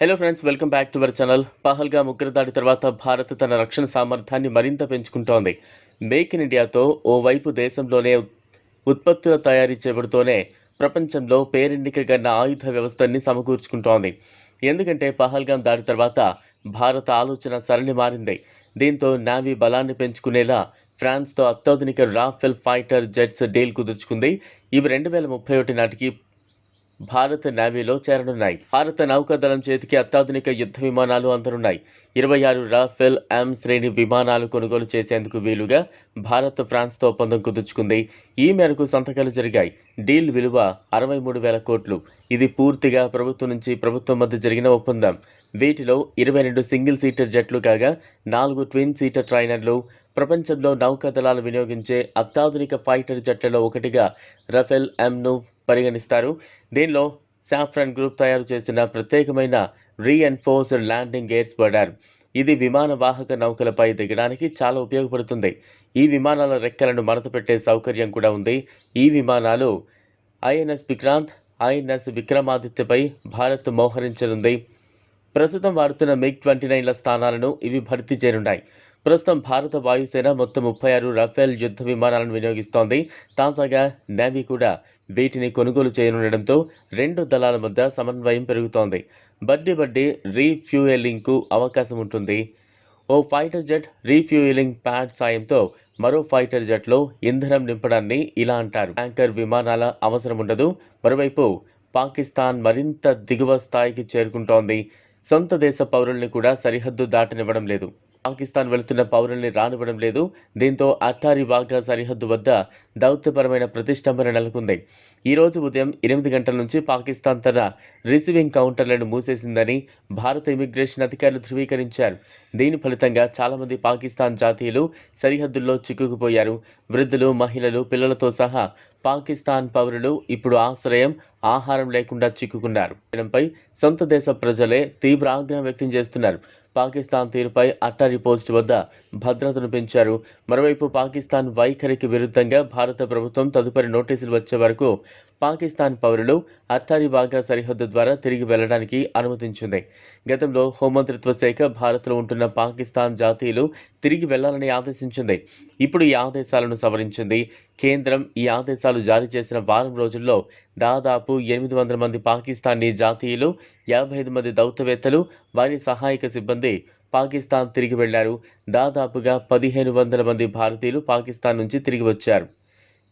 Hello friends welcome back to our channel Pahalgam ఉగ్రదాడి తర్వాత భారత్ తన రక్షణ సామర్థ్యాన్ని మరింత పెంచుకుంటోంది. మేక్ ఇన్ ఇండియాతో ఓవైపు దేశంలోనే ఉత్పత్తుల తయారీ చేయబడుతూనే ప్రపంచంలో పేరెన్నికగన్న ఆయుధ వ్యవస్థని సమకూర్చుకుంటోంది. ఎందుకంటే పహల్గాం దాడి తర్వాత భారత ఆలోచన సరళి మారింది. దీంతో నావీ బలాన్ని పెంచుకునేలా ఫ్రాన్స్తో అత్యాధునిక రాఫెల్ ఫైటర్ జెట్స్ డీల్ కుదుర్చుకుంది. ఇవి రెండు వేల ముప్పై ఒకటి నాటికి భారత నావీలో చేరనున్నాయి. భారత నౌకాదళం చేతికి అత్యాధునిక యుద్ధ విమానాలు అందనున్నాయి. ఇరవై ఆరు రాఫెల్ ఎం శ్రేణి విమానాలు కొనుగోలు చేసేందుకు వీలుగా భారత్ ఫ్రాన్స్తో ఒప్పందం కుదుర్చుకుంది. ఈ మేరకు సంతకాలు జరిగాయి. డీల్ విలువ అరవై మూడు వేల కోట్లు. ఇది పూర్తిగా ప్రభుత్వం నుంచి ప్రభుత్వం మధ్య జరిగిన ఒప్పందం. వీటిలో ఇరవై రెండు సింగిల్ సీటర్ జట్లు కాగా నాలుగు ట్విన్ సీటర్ ట్రైనర్లు ప్రపంచంలో నౌకాదళాలు వినియోగించే అత్యాధునిక ఫైటర్ జట్లలో ఒకటిగా రఫెల్ ఎంను పరిగణిస్తారు. దీనిలో సాఫ్రాన్ గ్రూప్ తయారు చేసిన ప్రత్యేకమైన రీఎన్ఫోర్స్డ్ ల్యాండింగ్ గేర్స్ వాడారు ఇది విమాన వాహక నౌకలపై దిగడానికి చాలా ఉపయోగపడుతుంది. ఈ విమానాల రెక్కలను మడతపెట్టే సౌకర్యం కూడా ఉంది. ఈ విమానాలు ఐఎన్ఎస్ విక్రాంత్ ఐఎన్ఎస్ విక్రమాదిత్యపై భారత్ మోహరించనుంది. ప్రస్తుతం వాడుతున్న మిగ్ ట్వంటీ నైన్ల స్థానాలను ఇవి భర్తీ చేయనున్నాయి. ప్రస్తుతం భారత వాయుసేన మొత్తం ముప్పై ఆరు రఫేల్ యుద్ధ విమానాలను వినియోగిస్తోంది. తాజాగా నేవీ కూడా వీటిని కొనుగోలు చేయనుండడంతో రెండు దళాల మధ్య సమన్వయం పెరుగుతోంది. బడ్డీ బడ్డీ రీఫ్యూయలింగ్కు అవకాశం ఉంటుంది. ఓ ఫైటర్ జెట్ రీఫ్యూయలింగ్ ప్యాడ్ సాయంతో మరో ఫైటర్ జెట్లో ఇంధనం నింపడాన్ని ఇలా అంటారు. ట్యాంకర్ విమానాల అవసరం ఉండదు. మరోవైపు పాకిస్తాన్ మరింత దిగువ స్థాయికి చేరుకుంటోంది. సొంత దేశ పౌరుల్ని కూడా సరిహద్దు దాటనివ్వడం లేదు. పాకిస్తాన్ వెళుతున్న పౌరుల్ని రానివ్వడం లేదు. దీంతో అట్టారి వాఘా సరిహద్దు వద్ద దౌత్యపరమైన ప్రతిష్టంభన నెలకొంది. ఈ రోజు ఉదయం ఎనిమిది గంటల నుంచి పాకిస్తాన్ తన రిసీవింగ్ కౌంటర్లను మూసేసిందని భారత ఇమిగ్రేషన్ అధికారులు ధృవీకరించారు. దీని ఫలితంగా చాలామంది పాకిస్తాన్ జాతీయులు సరిహద్దుల్లో చిక్కుకుపోయారు. వృద్ధులు మహిళలు పిల్లలతో సహా పాకిస్తాన్ పౌరులు ఇప్పుడు ఆశ్రయం ఆహారం లేకుండా చిక్కుకున్నారు. దీనిపై సొంత దేశ ప్రజలే తీవ్ర ఆగ్రహం వ్యక్తం చేస్తున్నారు. పాకిస్తాన్ తీరుపై అట్టారి పోస్ట్ వద్ద భద్రతను పెంచారు. మరోవైపు పాకిస్తాన్ వైఖరికి విరుద్ధంగా భారత ప్రభుత్వం తదుపరి నోటీసులు వచ్చే వరకు పాకిస్తాన్ పౌరులు అట్టారి వాఘా సరిహద్దు ద్వారా తిరిగి వెళ్ళడానికి అనుమతించింది. గతంలో హోంమంత్రిత్వ శాఖ భారత్లో ఉంటున్న పాకిస్తాన్ జాతీయులు తిరిగి వెళ్ళాలని ఆదేశించింది. ఇప్పుడు ఈ ఆదేశాలను సవరించింది. కేంద్రం ఈ ఆదేశాలు జారీ చేసిన వారం రోజుల్లో దాదాపు ఎనిమిది వందల మంది పాకిస్తానీ జాతీయులు యాభై ఐదు మంది దౌత్యవేత్తలు వారి సహాయక సిబ్బంది పాకిస్తాన్ తిరిగి వెళ్ళారు దాదాపుగా పదిహేను వందల మంది భారతీయులు పాకిస్తాన్ నుంచి తిరిగి వచ్చారు.